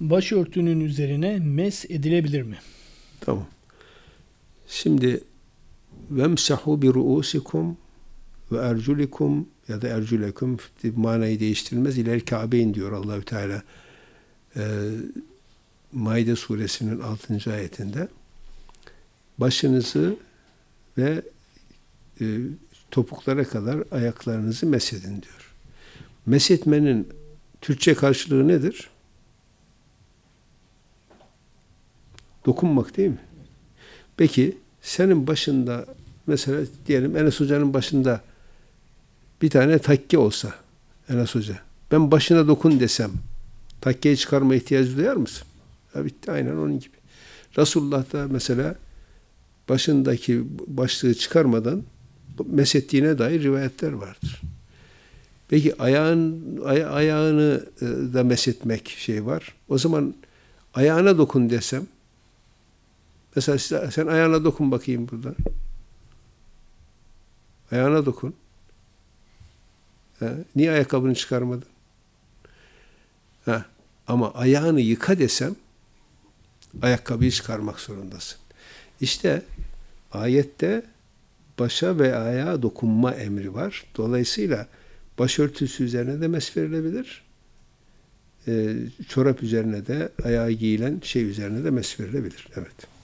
başörtünün üzerine mes edilebilir mi? Tamam. Şimdi vemsahu bi ruusikum ve erculikum ya da erculekum manayı değiştirilmez. İler Kabe'in diyor Allahü Teala. Ee, Maide suresinin 6. ayetinde başınızı ve e, topuklara kadar ayaklarınızı mesedin diyor. Mesetmenin Türkçe karşılığı nedir? Dokunmak değil mi? Peki senin başında mesela diyelim Enes Hoca'nın başında bir tane takke olsa Enes Hoca. Ben başına dokun desem takkeyi çıkarma ihtiyacı duyar mısın? Ya bitti aynen onun gibi. Resulullah da mesela başındaki başlığı çıkarmadan mesettiğine dair rivayetler vardır. Peki ayağın aya, ayağını e, da mesetmek şey var. O zaman ayağına dokun desem mesela size, sen ayağına dokun bakayım buradan. Ayağına dokun. Ha, niye ayakkabını çıkarmadın? Ha, ama ayağını yıka desem ayakkabıyı çıkarmak zorundasın. İşte ayette başa ve ayağa dokunma emri var. Dolayısıyla başörtüsü üzerine de mes verilebilir. E, çorap üzerine de ayağa giyilen şey üzerine de mes verilebilir. Evet.